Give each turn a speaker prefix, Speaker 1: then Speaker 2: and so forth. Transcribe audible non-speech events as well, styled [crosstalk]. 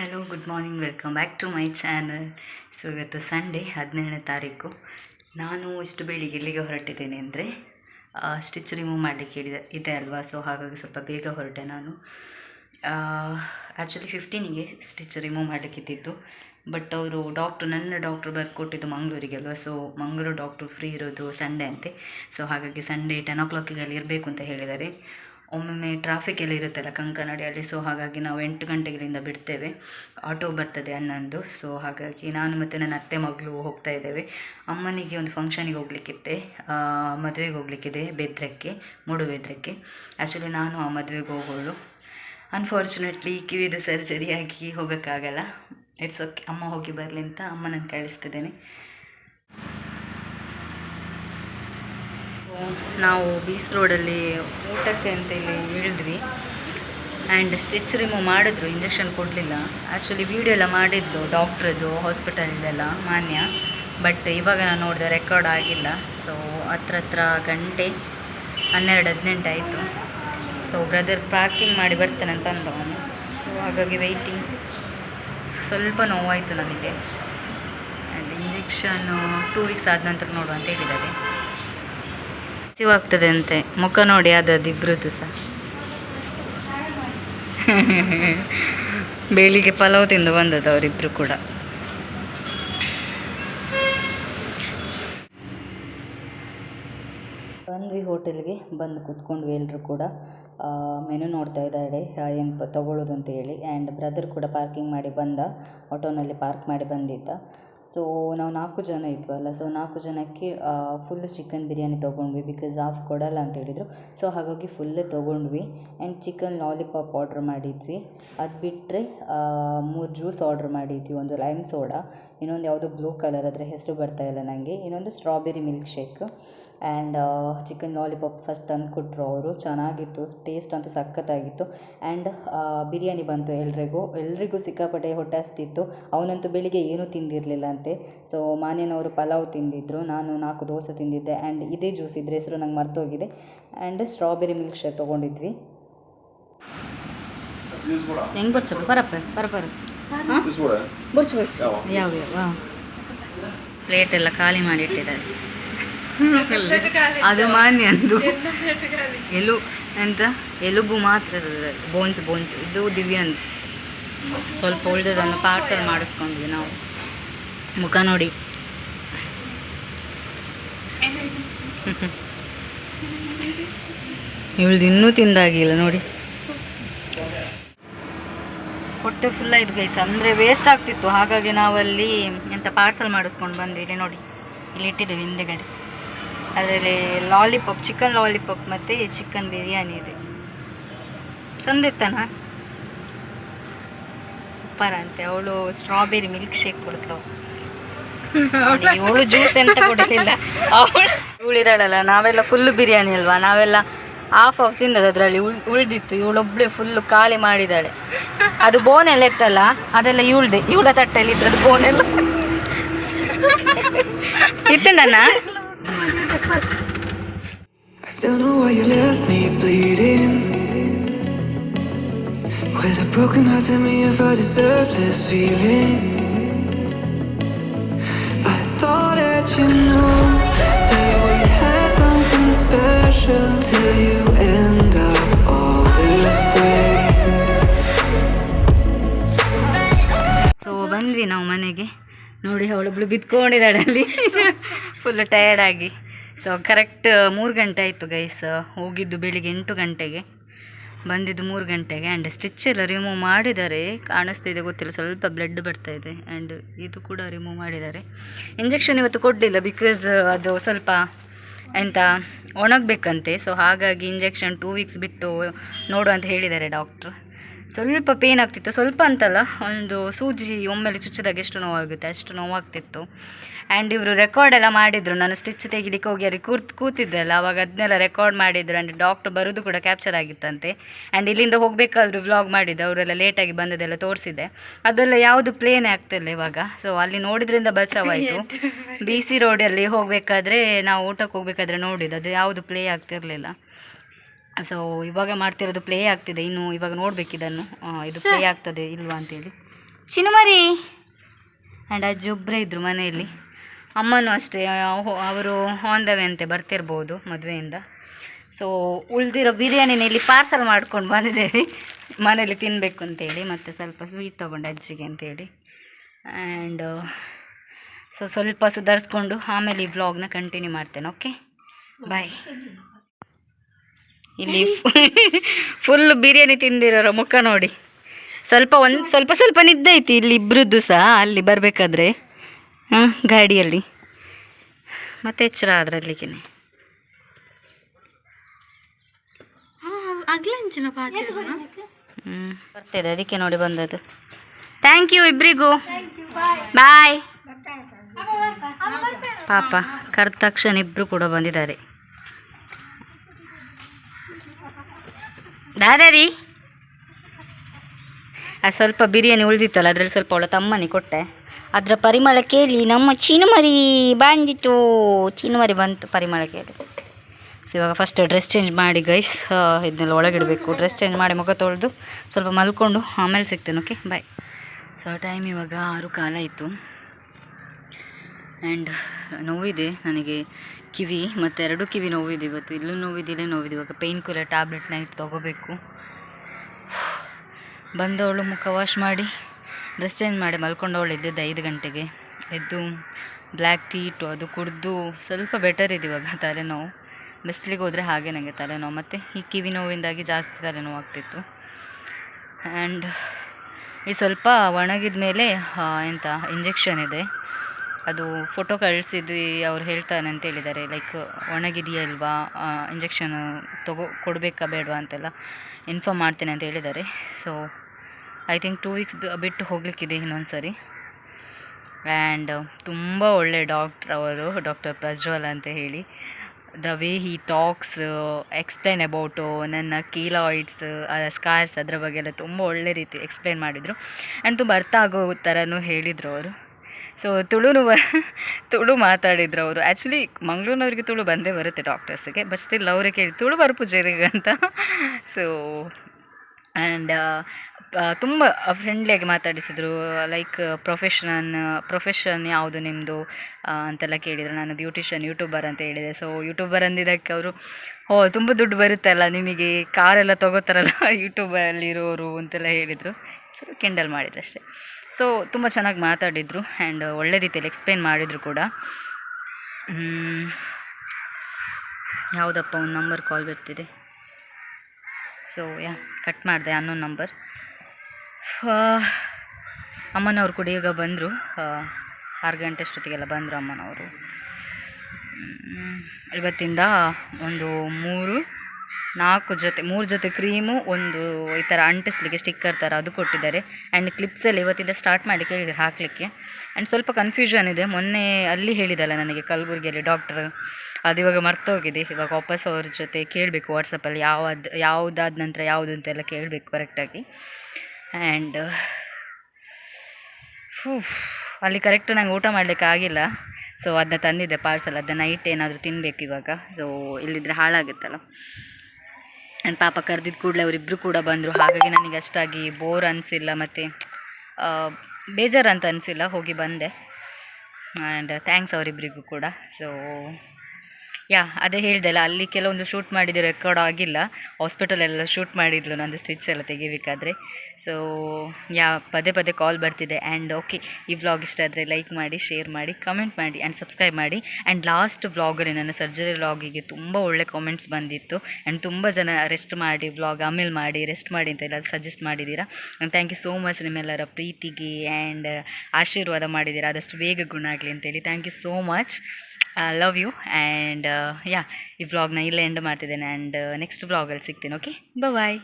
Speaker 1: Hello good morning welcome back to my channel so ಇವತ್ತು Sunday ಹದಿನೇಳನೇ ತಾರೀಕು. ನಾನು ಇಷ್ಟು ಬೆಳಿಗ್ಗೆ ಎಲ್ಲಿಗೆ ಹೊರಟಿದ್ದೇನೆ ಅಂದರೆ ಸ್ಟಿಚ್ ರಿಮೂವ್ ಮಾಡಲಿಕ್ಕೆ ಹೇಳಿದೆ, ಇದೆ ಅಲ್ವಾ? ಸೊ ಹಾಗಾಗಿ ಸ್ವಲ್ಪ ಬೇಗ ಹೊರಟೆ ನಾನು. ಆ್ಯಕ್ಚುಲಿ ಫಿಫ್ಟೀನಿಗೆ ಸ್ಟಿಚ್ ರಿಮೂವ್ ಮಾಡಲಿಕ್ಕಿದ್ದಿದ್ದು ಬಟ್ ಅವರು ಡಾಕ್ಟ್ರು ನನ್ನ ಡಾಕ್ಟ್ರು ಬರ್ಕೊಟ್ಟಿದ್ದು ಮಂಗಳೂರಿಗೆ ಅಲ್ವಾ? ಸೊ ಮಂಗಳೂರು ಡಾಕ್ಟ್ರು ಫ್ರೀ ಇರೋದು ಸಂಡೇ ಅಂತೆ. ಸೊ ಹಾಗಾಗಿ ಸಂಡೇ ಟೆನ್ ಓ ಕ್ಲಾಕಿಗೆ ಅಲ್ಲಿ ಇರಬೇಕು ಅಂತ ಹೇಳಿದ್ದಾರೆ. ಒಮ್ಮೊಮ್ಮೆ ಟ್ರಾಫಿಕ್ ಎಲ್ಲ ಇರುತ್ತಲ್ಲ ಕಂಕನಾಡಿಯಲ್ಲಿ ಸೊ ಹಾಗಾಗಿ ನಾವು ಎಂಟು ಗಂಟೆಗಳಿಂದ ಬಿಡ್ತೇವೆ. ಆಟೋ ಬರ್ತದೆ ಹನ್ನೊಂದು. ಸೊ ಹಾಗಾಗಿ ನಾನು ಮತ್ತು ನನ್ನ ಅತ್ತೆ ಮಗಳು ಹೋಗ್ತಾ ಇದ್ದೇವೆ. ಅಮ್ಮನಿಗೆ ಒಂದು ಫಂಕ್ಷನಿಗೆ ಹೋಗ್ಲಿಕ್ಕಿತ್ತೆ. ಮದುವೆಗೆ ಹೋಗ್ಲಿಕ್ಕಿದೆ ಬೆದ್ರಕ್ಕೆ, ಮೂಡು ಬೆದ್ರಕ್ಕೆ. ಆ್ಯಕ್ಚುಲಿ ನಾನು ಆ ಮದುವೆಗೆ ಹೋಗೋಳು. ಅನ್ಫಾರ್ಚುನೇಟ್ಲಿ ಕಿವಿದು ಸರ್ಜರಿ ಆಗಿ ಹೋಗೋಕ್ಕಾಗಲ್ಲ. ಇಟ್ಸ್ ಓಕೆ ಅಮ್ಮ ಹೋಗಿ ಬರಲಿ ಅಂತ ಅಮ್ಮನನ್ನು ಕಳಿಸ್ತಿದ್ದೇನೆ. ನಾವು ಬೀಸ್ ರೋಡಲ್ಲಿ ಊಟಕ್ಕೆ ಅಂತ ಇಲ್ಲಿ ಇಳಿದ್ವಿ ಆ್ಯಂಡ್ ಸ್ಟಿಚ್ ರಿಮೂವ್ ಮಾಡಿದ್ರು ಇಂಜೆಕ್ಷನ್ ಕೊಡಲಿಲ್ಲ. ಆ್ಯಕ್ಚುಲಿ ವೀಡಿಯೋ ಎಲ್ಲ ಮಾಡಿದ್ಲು ಡಾಕ್ಟ್ರದ್ದು ಹಾಸ್ಪಿಟಲ್ದೆಲ್ಲ ಮಾನ್ಯ. ಬಟ್ ಇವಾಗ ನಾನು ನೋಡಿದೆ ರೆಕಾರ್ಡ್ ಆಗಿಲ್ಲ. ಸೊ ಹತ್ರ ಹತ್ರ ಗಂಟೆ ಹನ್ನೆರಡು, ಹದಿನೆಂಟು ಆಯಿತು. ಸೊ ಬ್ರದರ್ ಪ್ಯಾಕಿಂಗ್ ಮಾಡಿ ಬರ್ತಾನೆ ಅಂತ ಅಂದವನು ಸೊ ಹಾಗಾಗಿ ವೆಯ್ಟಿಂಗ್ ಸ್ವಲ್ಪ ನೋವಾಯಿತು ನನಗೆ ಆ್ಯಂಡ್ ಇಂಜೆಕ್ಷನ್ನು ಟೂ ವೀಕ್ಸ್ ಆದ ನಂತರ ನೋಡುವ ಅಂತ ಹೇಳಿದ್ದಾರೆ. ಆಗ್ತದೆ ಅಂತೆ. ಮುಖ ನೋಡಿ, ಅದು ಇಬ್ರದ್ದು ಸಹ. [laughs] ಬೆಳಿಗ್ಗೆ ಪಲಾವ್ ತಿಂದು ಬಂದದ್ದು ಅವರಿಬ್ರು ಕೂಡ. ಬಂದ್ವಿ ಹೋಟೆಲ್ಗೆ ಬಂದು ಕೂತ್ಕೊಂಡ್ವಿ ಎಲ್ಲರೂ ಕೂಡ. ಮೆನು ನೋಡ್ತಾ ಇದ್ದಾಳೆ. ಏನು ತಗೊಳ್ಳೋದು ಅಂತ ಹೇಳಿ. ಆ್ಯಂಡ್ ಬ್ರದರ್ ಕೂಡ ಪಾರ್ಕಿಂಗ್ ಮಾಡಿ ಬಂದ. ಆಟೋನಲ್ಲಿ ಪಾರ್ಕ್ ಮಾಡಿ ಬಂದಿದ್ದ. ಸೊ ನಾವು ನಾಲ್ಕು ಜನ ಇದ್ವಲ್ಲ ಸೊ ನಾಲ್ಕು ಜನಕ್ಕೆ ಫುಲ್ ಚಿಕನ್ ಬಿರಿಯಾನಿ ತೊಗೊಂಡ್ವಿ ಬಿಕಾಸ್ ಆಫ್ ಕೊಡಲ್ಲ ಅಂತ ಹೇಳಿದರು. ಸೊ ಹಾಗಾಗಿ ಫುಲ್ಲೇ ತೊಗೊಂಡ್ವಿ. ಆ್ಯಂಡ್ ಚಿಕನ್ ಲಾಲಿಪಾಪ್ ಆರ್ಡ್ರ್ ಮಾಡಿದ್ವಿ. ಅದು ಬಿಟ್ಟರೆ ಮೂರು ಜ್ಯೂಸ್ ಆರ್ಡ್ರ್ ಮಾಡಿದ್ವಿ, ಒಂದು ಲೈಮ್ ಸೋಡಾ ಇನ್ನೊಂದು ಯಾವುದೋ ಬ್ಲೂ ಕಲರ್ ಅದರ ಹೆಸರು ಬರ್ತಾ ಇಲ್ಲ ನನಗೆ ಇನ್ನೊಂದು strawberry milkshake and chicken lollipop first ತಂದು ಕೊಟ್ಟರು ಅವರು. ಚೆನ್ನಾಗಿತ್ತು ಟೇಸ್ಟ್ ಅಂತೂ ಸಖತ್ತಾಗಿತ್ತು. ಆ್ಯಂಡ್ ಬಿರಿಯಾನಿ ಬಂತು ಎಲ್ರಿಗೂ. ಎಲ್ರಿಗೂ ಸಿಕ್ಕಾಪಟ್ಟೆ ಹೊಟ್ಟೆ ಹಸ್ತಿತ್ತು ಅವನಂತೂ ಬೆಳಿಗ್ಗೆ ಏನೂ ತಿಂದಿರಲಿಲ್ಲ ಅಂತೆ. ಸೊ ಮಾನ್ಯನವರು ಪಲಾವ್ ತಿಂದಿದ್ದರು ನಾನು ನಾಲ್ಕು ದೋಸೆ ತಿಂದಿದ್ದೆ. ಆ್ಯಂಡ್ ಇದೇ ಜ್ಯೂಸ್ ಇದ್ರೆ ಹೆಸರು ನಂಗೆ ಮರ್ತೋಗಿದೆ. ಆ್ಯಂಡ್ ಸ್ಟ್ರಾಬೆರಿ ಮಿಲ್ಕ್ ಶೇಕ್ ತೊಗೊಂಡಿದ್ವಿ ಹೆಂಗೆ ಬರ್ಸಪ್ಪ ಬರಪ್ಪ ಬರ ಬರ. ಯಾವ? ಯಾವ ಪ್ಲೇಟ್ ಎಲ್ಲ ಖಾಲಿ ಮಾಡಿ ಇಟ್ಟಿದ್ದಾರೆ ಅದು ಮಾನ್ಯ ಅಂದು. ಎಲು ಎಂತ? ಎಲುಬು ಮಾತ್ರ ಬೋನ್ಸ್ ಬೋನ್ಸ್ ಇದು ದಿವ್ಯ ಅಂತ ಸ್ವಲ್ಪ ಉಳಿದದನ್ನು ಪಾರ್ಸಲ್ ಮಾಡಿಸ್ಕೊಂಡ್ವಿ ನಾವು. ಮುಖ ನೋಡಿ. [laughs] ಇವಳ್ದು ಇನ್ನೂ ತಿಂದಾಗಿಲ್ಲ ನೋಡಿ. ಹೊಟ್ಟೆ ಫುಲ್ ಇದು ಗೈಸ್ ಅಂದರೆ ವೇಸ್ಟ್ ಆಗ್ತಿತ್ತು. ಹಾಗಾಗಿ ನಾವಲ್ಲಿ ಎಂತ ಪಾರ್ಸಲ್ ಮಾಡಿಸ್ಕೊಂಡು ಬಂದ್ವಿ. ಇಲ್ಲಿ ನೋಡಿ. ಇಲ್ಲಿ ಇಟ್ಟಿದ್ದೇವೆ ಹಿಂದೆಗಡೆ. ಅದರಲ್ಲಿ ಲಾಲಿಪಾಪ್ ಚಿಕನ್ ಲಾಲಿಪಾಪ್ ಮತ್ತು ಚಿಕನ್ ಬಿರಿಯಾನಿ ಇದೆ. ಚಂದಿತ್ತನ ಸೂಪರ್ ಅಂತೆ. ಅವಳು ಸ್ಟ್ರಾಬೆರಿ ಮಿಲ್ಕ್ ಶೇಕ್ ಕೊಡ್ತಳು ಅವಳು ಜ್ಯೂಸ್ ಎಂತ ಕೊಡಲಿಲ್ಲ. ಅವಳು ಉಳಿದಾಳಲ್ಲ ನಾವೆಲ್ಲ ಫುಲ್ ಬಿರಿಯಾನಿ ಅಲ್ವಾ? ನಾವೆಲ್ಲ ಹಾಫ್ ಆಫ್ ತಿಂದದ ಅದರಲ್ಲಿ ಉಳಿದಿತ್ತು. ಇವಳೊಬ್ಳೆ ಫುಲ್ಲು ಖಾಲಿ ಮಾಡಿದ್ದಾಳೆ. ಅದು ಬೋನ್ ಎಲ್ಲ ಇತ್ತಲ್ಲ ಅದೆಲ್ಲ ಇವಳದೆ. ಇವಳ ತಟ್ಟೆಯಲ್ಲಿ
Speaker 2: ಇದ್ರದ್ದು ಬೋನ್ ಎಲ್ಲ. ಇತ್ತಣ್ಣ With a broken heart, tell me if I deserve this thought that you know.
Speaker 1: So ಬಂದ್ವಿ ನಾವು ಮನೆಗೆ. ನೋಡಿ ಅವಳೊಬ್ಳು ಬಿದ್ಕೊಂಡಿದ್ದಾಳೆ ಅಲ್ಲಿ. ಫುಲ್ ಟಯರ್ಡ್ ಆಗಿ. ಸೊ ಕರೆಕ್ಟ್ ಮೂರು ಗಂಟೆ ಆಯಿತು ಗೈಸ್ ಹೋಗಿದ್ದು ಬೆಳಿಗ್ಗೆ ಎಂಟು ಗಂಟೆಗೆ. ಬಂದಿದ್ದು ಮೂರು ಗಂಟೆಗೆ ಆ್ಯಂಡ್ ಸ್ಟಿಚ್ ಎಲ್ಲ ರಿಮೂವ್ ಮಾಡಿದ್ದಾರೆ. ಕಾಣಿಸ್ತಿದೆ, ಗೊತ್ತಿಲ್ಲ. ಸ್ವಲ್ಪ ಬ್ಲಡ್ ಬರ್ತಾ ಇದೆ ಆ್ಯಂಡ್ ಇದು ಕೂಡ ರಿಮೂವ್ ಮಾಡಿದ್ದಾರೆ. ಇಂಜೆಕ್ಷನ್ ಇವತ್ತು ಕೊಡಲಿಲ್ಲ ಬಿಕಾಸ್ ಅದು ಸ್ವಲ್ಪ ಎಂತ ಒಣಗಬೇಕಂತೆ. ಸೊ ಹಾಗಾಗಿ ಇಂಜೆಕ್ಷನ್ ಟೂ ವೀಕ್ಸ್ ಬಿಟ್ಟು ನೋಡು ಅಂತ ಹೇಳಿದ್ದಾರೆ ಡಾಕ್ಟ್ರು ಸ್ವಲ್ಪ ಪೇನ್ ಆಗ್ತಿತ್ತು ಸ್ವಲ್ಪ ಅಂತಲ್ಲ ಒಂದು ಸೂಜಿ ಒಮ್ಮೆಲೆ ಚುಚ್ಚಿದಾಗ ಎಷ್ಟು ನೋವಾಗುತ್ತೆ ಅಷ್ಟು ನೋವಾಗ್ತಿತ್ತು. ಆ್ಯಂಡ್ ಇವರು ರೆಕಾರ್ಡ್ ಎಲ್ಲ ಮಾಡಿದರು. ನಾನು ಸ್ಟಿಚ್ ತೆಗಿಲಿಕ್ಕೆ ಹೋಗಿ ಅಲ್ಲಿ ಕೂತ್ ಕೂತಿದ್ದೆಲ್ಲ ಅವಾಗ ಅದನ್ನೆಲ್ಲ ರೆಕಾರ್ಡ್ ಮಾಡಿದ್ರು. ಆ್ಯಂಡ್ ಡಾಕ್ಟರ್ ಬರೋದು ಕೂಡ ಕ್ಯಾಪ್ಚರ್ ಆಗಿತ್ತಂತೆ. ಆ್ಯಂಡ್ ಇಲ್ಲಿಂದ ಹೋಗಬೇಕಾದ್ರೂ ವ್ಲಾಗ್ ಮಾಡಿದ್ದೆ. ಅವರೆಲ್ಲ ಲೇಟಾಗಿ ಬಂದದೆಲ್ಲ ತೋರಿಸಿದೆ. ಅದೆಲ್ಲ ಯಾವುದು ಪ್ಲೇನೇ ಆಗ್ತಿಲ್ಲ ಇವಾಗ. ಸೊ ಅಲ್ಲಿ ನೋಡಿದ್ರಿಂದ ಬಚಾವಾಯಿತು. ಬಿ [laughs] ಸಿ ರೋಡಲ್ಲಿ ಹೋಗಬೇಕಾದ್ರೆ ನಾವು ಊಟಕ್ಕೆ ಹೋಗಬೇಕಾದ್ರೆ ನೋಡಿದ್ದು. ಅದು ಯಾವುದು ಪ್ಲೇ ಆಗ್ತಿರಲಿಲ್ಲ. ಸೊ ಇವಾಗ ಮಾಡ್ತಿರೋದು ಪ್ಲೇ ಆಗ್ತಿದೆ. ಇನ್ನು ಇವಾಗ ನೋಡ್ಬೇಕು ಇದನ್ನು. ಆ, ಇದು ಪ್ಲೇ ಆಗ್ತದೆ ಇಲ್ವಾ ಅಂತೇಳಿ. ಚಿನುಮರಿ ಆ್ಯಂಡ್ ಅಜ್ಜಿ ಒಬ್ಬರೇ ಇದ್ದರು ಮನೆಯಲ್ಲಿ. ಅಮ್ಮನೂ ಅಷ್ಟೇ. ಅವ್- ಅವರು ಆನ್ ದ ವೇ ಅಂತೆ ಬರ್ತಿರ್ಬೋದು ಮದುವೆಯಿಂದ. ಸೊ ಉಳಿದಿರೋ ಬಿರಿಯಾನಿನ ಇಲ್ಲಿ ಪಾರ್ಸಲ್ ಮಾಡ್ಕೊಂಡು ಬಂದಿದ್ದೇವೆ. ಮನೇಲಿ ತಿನ್ನಬೇಕು ಅಂತೇಳಿ. ಮತ್ತು ಸ್ವಲ್ಪ ಸ್ವೀಟ್ ತೊಗೊಂಡು ಅಜ್ಜಿಗೆ ಅಂತೇಳಿ. ಆ್ಯಂಡ್ ಸೊ ಸ್ವಲ್ಪ ಸುಧಾರಿಸ್ಕೊಂಡು ಆಮೇಲೆ ಈ ವ್ಲಾಗ್ನ ಕಂಟಿನ್ಯೂ ಮಾಡ್ತೇನೆ. ಓಕೆ ಬಾಯ್ ಇಲ್ಲಿ ಫುಲ್ ಬಿರಿಯಾನಿ ತಿಂದಿರೋರ ಮುಖ ನೋಡಿ. ಸ್ವಲ್ಪ ಒಂದು ಸ್ವಲ್ಪ ಸ್ವಲ್ಪ ನಿದ್ದೆ ಐತಿ ಇಲ್ಲಿ ಇಬ್ಬರದ್ದು ಸಹ ಅಲ್ಲಿ ಬರಬೇಕಾದ್ರೆ. ಹಾಂ ಗಾಡಿಯಲ್ಲಿ. ಮತ್ತೆ ಎಚ್ಚರ
Speaker 3: ಅಗ್ಲಂಚಿನ ಪಾತ್ರೆ
Speaker 1: ಹ್ಞೂ ಬರ್ತಿದೆ ಅದಕ್ಕೆ ನೋಡಿ ಬಂದದ್ದು. ಥ್ಯಾಂಕ್ ಯು ಇಬ್ಬರಿಗೂ ಬಾಯ್ ಪಾಪ ಕರೆದ ತಕ್ಷಣ ಇಬ್ಬರು ಕೂಡ ಬಂದಿದ್ದಾರೆ. ದಾದಾರಿ ಅದು ಸ್ವಲ್ಪ ಬಿರಿಯಾನಿ ಉಳಿದಿತ್ತಲ್ಲ, ಅದರಲ್ಲಿ ಸ್ವಲ್ಪ ಅವಳ ತಮ್ಮನಿ ಕೊಟ್ಟೆ. ಅದರ ಪರಿಮಳ ಕೇಳಿ, ನಮ್ಮ ಚೀನಮರಿ ಬಂದಿತ್ತು ಚೀನಮರಿ ಬಂತು ಪರಿಮಳ ಕೇಳಿ ಸೊ ಇವಾಗ ಫಸ್ಟ್ ಡ್ರೆಸ್ ಚೇಂಜ್ ಮಾಡಿ ಗೈಸ್ ಇದನ್ನೆಲ್ಲ ಒಳಗಿಡಬೇಕು. ಡ್ರೆಸ್ ಚೇಂಜ್ ಮಾಡಿ ಮುಖ ತೊಳೆದು, ಸ್ವಲ್ಪ ಮಲ್ಕೊಂಡು, ಆಮೇಲೆ ಸಿಗ್ತೇನೆ ಓಕೆ ಬಾಯ್ ಸೊ ಟೈಮ್ ಇವಾಗ ಆರು ಕಾಲ ಇತ್ತು ಆ್ಯಂಡ್ ನೋವಿದೆ ನನಗೆ. ಕಿವಿ, ಮತ್ತು ಎರಡು ಕಿವಿ ನೋವಿದೆ ಇವತ್ತು. ಇಲ್ಲೂ ನೋವಿದೆ, ಇಲ್ಲೇ ನೋವಿದೆ. ಇವಾಗ ಪೇಯ್ನ್ ಕೂಲರ್ ಟ್ಯಾಬ್ಲೆಟ್ ನೈಟ್ ತೊಗೋಬೇಕು. ಬಂದವಳು ಮುಖ ವಾಶ್ ಮಾಡಿ ಡ್ರೆಸ್ ಚೇಂಜ್ ಮಾಡಿ ಮಲ್ಕೊಂಡವಳು ಇದ್ದಿದ್ದು ಐದು ಗಂಟೆಗೆ. ಎದ್ದು ಬ್ಲ್ಯಾಕ್ ಟೀ ಇಟ್ಟು ಅದು ಕುಡಿದು ಸ್ವಲ್ಪ ಬೆಟರ್ ಇದೆ ಇವಾಗ [laughs] ತಲೆನೋವು. ಬಿಸಿಲಿಗೆ ಹೋದರೆ ಹಾಗೆ ನನಗೆ ತಲೆನೋವು. ಮತ್ತು ಈ ಕಿವಿ ನೋವಿಂದಾಗಿ ಜಾಸ್ತಿ ತಲೆನೋವು ಆಗ್ತಿತ್ತು. ಆ್ಯಂಡ್ ಈ ಸ್ವಲ್ಪ ಒಣಗಿದ ಮೇಲೆ ಎಂಥ ಇಂಜೆಕ್ಷನ್ ಇದೆ. ಅದು ಫೋಟೋ ಕಳಿಸಿದ್ದು ಅವ್ರು ಹೇಳ್ತಾನೆ ಅಂತ ಹೇಳಿದ್ದಾರೆ ಲೈಕ್ ಒಣಗಿದೆಯಾ ಇಲ್ವಾ ಇಂಜೆಕ್ಷನ್ ತಗೋ, ಕೊಡಬೇಕಾ ಬೇಡವಾ ಅಂತೆಲ್ಲ ಇನ್ಫಾರ್ಮ್ ಮಾಡ್ತೇನೆ ಅಂತ ಹೇಳಿದ್ದಾರೆ. So I think two weeks ಬಿಟ್ಟು ಹೋಗಲಿಕ್ಕಿದೆ ಇನ್ನೊಂದು ಸರಿ ಆ್ಯಂಡ್ ತುಂಬ ಒಳ್ಳೆ ಡಾಕ್ಟ್ರ್ ಅವರು ಡಾಕ್ಟರ್ ಪ್ರಜ್ವಲ್ ಅಂತ ಹೇಳಿ. The way he talks explain about ನನ್ನ ಕೀಲಾಯ್ಡ್ಸ್ ಸ್ಕಾರ್ಸ್ ಅದರ ಬಗ್ಗೆ ಎಲ್ಲ ತುಂಬ ಒಳ್ಳೆ ರೀತಿ ಎಕ್ಸ್ಪ್ಲೈನ್ ಮಾಡಿದರು. ಆ್ಯಂಡ್ ತುಂಬ ಅರ್ಥ ಆಗೋ ಥರನೂ ಹೇಳಿದರು ಅವರು. ಸೊ ತುಳುನು [laughs] ತುಳು ಮಾತಾಡಿದ್ರು ಅವರು. ಆ್ಯಕ್ಚುಲಿ ಮಂಗಳೂರಿನವ್ರಿಗೆ ತುಳು ಬಂದೇ ಬರುತ್ತೆ ಡಾಕ್ಟರ್ಸ್ಗೆ ಬಟ್ ಸ್ಟಿಲ್ ಅವರೇ ಕೇಳಿ, ತುಳು ಬರ್ಪು ಜರಿಗೆ ಅಂತ. ಸೊ ಆ್ಯಂಡ್ ತುಂಬ ಫ್ರೆಂಡ್ಲಿಯಾಗಿ ಮಾತಾಡಿಸಿದ್ರು. ಲೈಕ್ ಪ್ರೊಫೆಷನ್ ಪ್ರೊಫೆಷನ್ ಯಾವುದು ನಿಮ್ಮದು ಅಂತೆಲ್ಲ ಕೇಳಿದರು. ನಾನು ಬ್ಯೂಟಿಷಿಯನ್ ಯೂಟ್ಯೂಬರ್ ಅಂತ ಹೇಳಿದೆ. ಸೊ ಯೂಟ್ಯೂಬರ್ ಅಂದಿದ್ದಕ್ಕೆ ಅವರು, ಓ, ತುಂಬ ದುಡ್ಡು ಬರುತ್ತಲ್ಲ ನಿಮಗೆ? ಕಾರೆಲ್ಲ ತೊಗೋತಾರಲ್ಲ ಯೂಟ್ಯೂಬಲ್ಲಿರೋರು [laughs] ಅಂತೆಲ್ಲ ಹೇಳಿದರು. ಕೆಂಡಲ್ ಮಾಡಿದ್ರು ಅಷ್ಟೇ ಸೊ ತುಂಬ ಚೆನ್ನಾಗಿ ಮಾತಾಡಿದರು ಆ್ಯಂಡ್ ಒಳ್ಳೆ ರೀತಿಯಲ್ಲಿ ಎಕ್ಸ್ಪ್ಲೇನ್ ಮಾಡಿದರು ಕೂಡ. ಯಾವುದಪ್ಪ ಒಂದು ನಂಬರ್ ಕಾಲ್ ಬರ್ತಿದೆ. ಸೊ ಯಾ ಕಟ್ ಮಾಡಿದೆ ಅನ್ನೋ ನಂಬರ್ ಅಮ್ಮನವ್ರು ಕೂಡ ಈಗ ಬಂದರು. ಆರು ಗಂಟೆ ಅಷ್ಟೊತ್ತಿಗೆಲ್ಲ ಬಂದರು ಅಮ್ಮನವರು. ಇವತ್ತಿಂದ ಒಂದು ಮೂರು ನಾಲ್ಕು ಜೊತೆ, ಮೂರು ಜೊತೆ ಕ್ರೀಮು, ಒಂದು ಈ ಥರ ಅಂಟಿಸ್ಲಿಕ್ಕೆ ಸ್ಟಿಕ್ಕರ್ ಥರ ಅದು ಕೊಟ್ಟಿದ್ದಾರೆ. ಆ್ಯಂಡ್ ಕ್ಲಿಪ್ಸಲ್ಲಿ ಇವತ್ತಿಂದ ಸ್ಟಾರ್ಟ್ ಮಾಡಿ ಕೇಳಿದ್ರು ಹಾಕಲಿಕ್ಕೆ. ಆ್ಯಂಡ್ ಸ್ವಲ್ಪ ಕನ್ಫ್ಯೂಷನ್ ಇದೆ. ಮೊನ್ನೆ ಅಲ್ಲಿ ಹೇಳಿದಲ್ಲ ನನಗೆ ಕಲಬುರಗಿಯಲ್ಲಿ ಡಾಕ್ಟರ್ ಅದು ಇವಾಗ ಮರ್ತೋಗಿದೆ. ಇವಾಗ ವಾಪಸ್ ಅವ್ರ ಜೊತೆ ಕೇಳಬೇಕು ವಾಟ್ಸಪ್ಪಲ್ಲಿ ಯಾವ್ದು, ಯಾವುದಾದ ನಂತರ ಯಾವುದು ಅಂತೆಲ್ಲ ಕೇಳಬೇಕು ಕರೆಕ್ಟಾಗಿ ಆ್ಯಂಡ್ ಹೂ ಅಲ್ಲಿ ಕರೆಕ್ಟ್ ನಂಗೆ ಊಟ ಮಾಡಲಿಕ್ಕೆ ಆಗಿಲ್ಲ. ಸೊ ಅದನ್ನ ತಂದಿದ್ದೆ ಪಾರ್ಸಲ್ ಅದನ್ನ ನೈಟ್ ಏನಾದರೂ ತಿನ್ನಬೇಕು ಇವಾಗ. ಸೊ ಇಲ್ಲಿದ್ರೆ ಹಾಳಾಗುತ್ತಲ್ಲ. ಆ್ಯಂಡ್ ಪಾಪ ಕರೆದಿದ್ದ ಕೂಡಲೇ ಅವರಿಬ್ಬರು ಕೂಡ ಬಂದರು. ಹಾಗಾಗಿ ನನಗೆ ಅಷ್ಟಾಗಿ ಬೋರ್ ಅನಿಸಿಲ್ಲ ಮತ್ತು ಬೇಜಾರು ಅಂತ ಅನಿಸಿಲ್ಲ. ಹೋಗಿ ಬಂದೆ. ಆ್ಯಂಡ್ ಥ್ಯಾಂಕ್ಸ್ ಅವರಿಬ್ಬರಿಗೂ ಕೂಡ. ಸೊ ಯಾ, ಅದೇ ಹೇಳ್ದಲ್ಲ ಅಲ್ಲಿ ಕೆಲವೊಂದು ಶೂಟ್ ಮಾಡಿದ್ದು ರೆಕಾರ್ಡ್ ಆಗಿಲ್ಲ. ಹಾಸ್ಪಿಟಲೆಲ್ಲ ಶೂಟ್ ಮಾಡಿದ್ಲು, ನಂದು ಸ್ಟಿಚ್ ಎಲ್ಲ ತೆಗಿಬೇಕಾದ್ರೆ. ಸೊ ಯಾ, ಪದೇ ಪದೇ ಕಾಲ್ ಬರ್ತಿದೆ. ಆ್ಯಂಡ್ ಓಕೆ ಈ ವ್ಲಾಗ್ ಇಷ್ಟ ಆದರೆ ಲೈಕ್ ಮಾಡಿ ಶೇರ್ ಮಾಡಿ ಕಮೆಂಟ್ ಮಾಡಿ ಆ್ಯಂಡ್ ಸಬ್ಸ್ಕ್ರೈಬ್ ಮಾಡಿ. ಆ್ಯಂಡ್ ಲಾಸ್ಟ್ ವ್ಲಾಗಲ್ಲಿ ನನ್ನ ಸರ್ಜರಿ ವ್ಲಾಗಿಗೆ ತುಂಬ ಒಳ್ಳೆ ಕಾಮೆಂಟ್ಸ್ ಬಂದಿತ್ತು. ಆ್ಯಂಡ್ ತುಂಬ ಜನ ರೆಸ್ಟ್ ಮಾಡಿ ವ್ಲಾಗ್ ಆಮೇಲೆ ಮಾಡಿ ರೆಸ್ಟ್ ಮಾಡಿ ಅಂತ ಎಲ್ಲ ಸಜೆಸ್ಟ್ ಮಾಡಿದ್ದೀರಾ? ಥ್ಯಾಂಕ್ ಯು ಸೋ ಮಚ್ ನಿಮ್ಮೆಲ್ಲರ ಪ್ರೀತಿಗೆ ಆ್ಯಂಡ್ ಆಶೀರ್ವಾದ ಮಾಡಿದ್ದೀರಾ? ಆದಷ್ಟು ಬೇಗ ಗುಣ ಆಗಲಿ ಅಂತೇಳಿ. Thank you so much love you and yeah ಈ ವ್ಲಾಗ್ನ ಇಲ್ಲೇ ಎಂಡ್ ಮಾಡ್ತಿದ್ದೇನೆ ಆ್ಯಂಡ್ ನೆಕ್ಸ್ಟ್ ವ್ಲಾಗಲ್ಲಿ ಸಿಗ್ತೀನಿ ಓಕೆ ಬಾಯ್